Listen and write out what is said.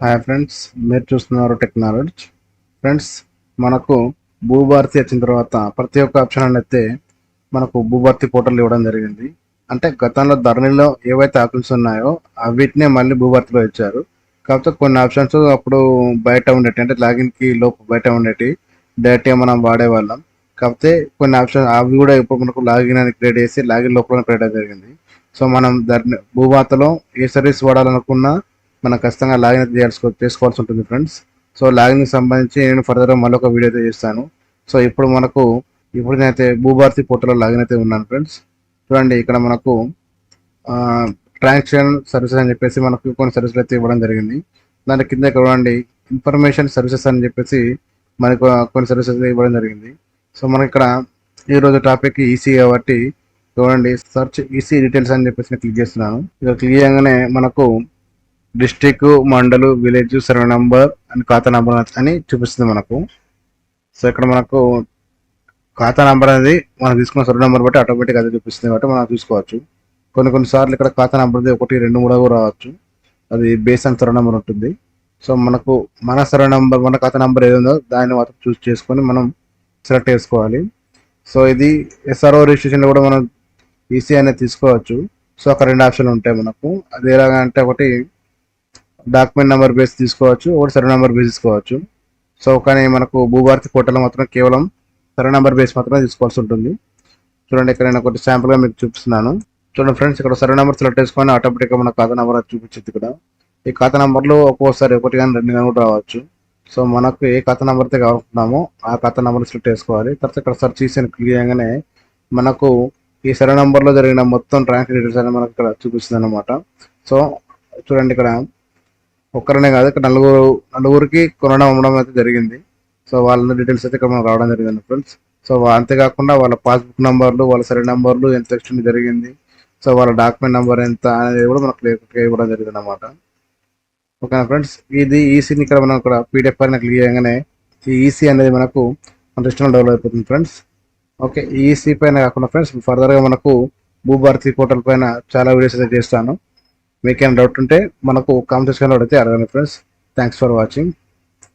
Hi friends మీరు చూస్తున్నారు technology friends మనకు భూభారతి వచ్చిన తర్వాత ప్రతి ఒక్క ఆప్షన్ అనేది మనకు భూభారతి పోర్టల్ ఇవ్వడం జరిగింది. అంటే గతంలో ధరణిలో ఏవైతే ఆప్షన్స్ ఉన్నాయో అవిటినే మళ్ళీ భూభారతిలో ఇచ్చారు. కాకపోతే కొన్ని ఆప్షన్స్ అప్పుడు బయట ఉండేటి అంటే లాగిన్కి లోపు బయట ఉండేటి డైరెక్ట్గా మనం వాడేవాళ్ళం. కాకపోతే కొన్ని ఆప్షన్ అవి కూడా ఇప్పుడు మనకు లాగిన్ అని క్రియేట్ చేసి లాగిన్ లోపల క్రియేట్ జరిగింది. సో మనం దాన్ని భూభారతలో ఏ సర్వీస్ వాడాలనుకున్నా మనం ఖచ్చితంగా లాగిన్ అయితే చేసుకోవాల్సి ఉంటుంది ఫ్రెండ్స్. సో లాగిన్కి సంబంధించి నేను ఫర్దర్గా మళ్ళీ ఒక వీడియో అయితే చేస్తాను. సో ఇప్పుడు మనకు ఇప్పుడు నేనైతే భూభారతి పోర్టల్లో లాగిన్ అయితే ఉన్నాను ఫ్రెండ్స్. చూడండి ఇక్కడ మనకు ట్రాన్సాక్షన్ సర్వీసెస్ అని చెప్పేసి మనకు కొన్ని సర్వీసులు అయితే ఇవ్వడం జరిగింది. దాని కింద ఇక్కడ చూడండి ఇన్ఫర్మేషన్ సర్వీసెస్ అని చెప్పేసి మనకు కొన్ని సర్వీసెస్ అయితే ఇవ్వడం జరిగింది. సో మనకి ఇక్కడ ఈరోజు టాపిక్ ఈసీ కాబట్టి చూడండి సర్చ్ ఈసీ డీటెయిల్స్ అని చెప్పేసి క్లిక్ చేస్తున్నాను. ఇక్కడ క్లిక్ చేయగానే మనకు district mandal village survey number and ఖాతా నంబర్ అని చూపిస్తుంది మనకు. సో ఇక్కడ మనకు ఖాతా నంబర్ అనేది మనం తీసుకున్న సర్వే నెంబర్ బట్టి ఆటోమేటిక్ అది చూపిస్తుంది కాబట్టి మనం చూసుకోవచ్చు. కొన్ని కొన్ని సార్లు ఇక్కడ ఖాతా నంబర్ది ఒకటి రెండు మూడు కూడా రావచ్చు. అది బేస్ అండ్ సర్వే నెంబర్ ఉంటుంది. సో మనకు మన సర్వే నెంబర్ మన ఖాతా నెంబర్ ఏది ఉందో దాన్ని మాత్రం చూస్ చేసుకొని మనం సెలెక్ట్ చేసుకోవాలి. సో ఇది ఎస్ఆర్ఓ రిజిస్ట్రేషన్లో కూడా మనం ఈసీ అనేది తీసుకోవచ్చు. సో అక్కడ రెండు ఆప్షన్లు ఉంటాయి మనకు. అది ఎలాగా అంటే ఒకటి డాక్యుమెంట్ నెంబర్ బేస్ తీసుకోవచ్చు ఒకటి సర్వే నెంబర్ బేస్ తీసుకోవచ్చు. సో కానీ మనకు భూభారతి పోర్టల్ మాత్రం కేవలం సర్వే నెంబర్ బేస్ మాత్రమే తీసుకోవాల్సి ఉంటుంది. చూడండి ఇక్కడ నేను ఒకటి శాంపుల్గా మీకు చూపిస్తున్నాను. చూడండి ఫ్రెండ్స్ ఇక్కడ సర్వే నెంబర్ సెలెక్ట్ చేసుకొని ఆటోమేటిక్గా మన ఖాతా నెంబర్ చూపించింది ఇక్కడ. ఈ ఖాతా నెంబర్లో ఒక్కోసారి ఒకటి కానీ రెండు కానీ కూడా రావచ్చు. సో మనకు ఏ ఖాతా నెంబర్ అయితే కావాలనుకుంటున్నామో ఆ ఖాతా నెంబర్ సెలెక్ట్ చేసుకోవాలి. తర్వాత ఇక్కడ సెర్చ్ చేసిన క్లిక్ చేయగానే మనకు ఈ సర్వే నెంబర్లో జరిగిన మొత్తం ట్రాన్స్ఫర్ డీటెయిల్స్ అనేది మనకు ఇక్కడ చూపిస్తుంది అనమాట సో చూడండి ఇక్కడ. ఒక్కరనే కాదు ఇక్కడ నలుగురు నలుగురికి కొనడం అమ్మడం అయితే జరిగింది. సో వాళ్ళ డీటెయిల్స్ అయితే ఇక్కడ మనకు రావడం జరిగింది ఫ్రెండ్స్ సో అంతేకాకుండా వాళ్ళ పాస్బుక్ నెంబర్లు వాళ్ళ సర్వే నెంబర్లు ఎంత ఎక్స్టెండ్ జరిగింది. సో వాళ్ళ డాక్యుమెంట్ నెంబర్ ఎంత అనేది కూడా మనకు క్లియర్ ఇవ్వడం జరిగింది అనమాట ఓకేనా ఫ్రెండ్స్ ఇది ఈసీని ఇక్కడ మనం ఇక్కడ పీడిఎఫ్ పైన క్లిక్ చేయగానే ఈ ఈసీ అనేది మనకు మన సిస్టమ్ డెవలప్ అయిపోతుంది ఫ్రెండ్స్ ఓకే ఈ ఈసీ పైన కాకుండా ఫ్రెండ్స్ ఫర్దర్గా మనకు భూభారతి పోర్టల్ పైన చాలా వీడియోస్ అయితే చేస్తాను. మీకేమైనా డౌట్ ఉంటే మనకు కామెంట్ సెక్షన్లో అడిగితే అడగండి ఫ్రెండ్స్ థ్యాంక్స్ ఫర్ వాచింగ్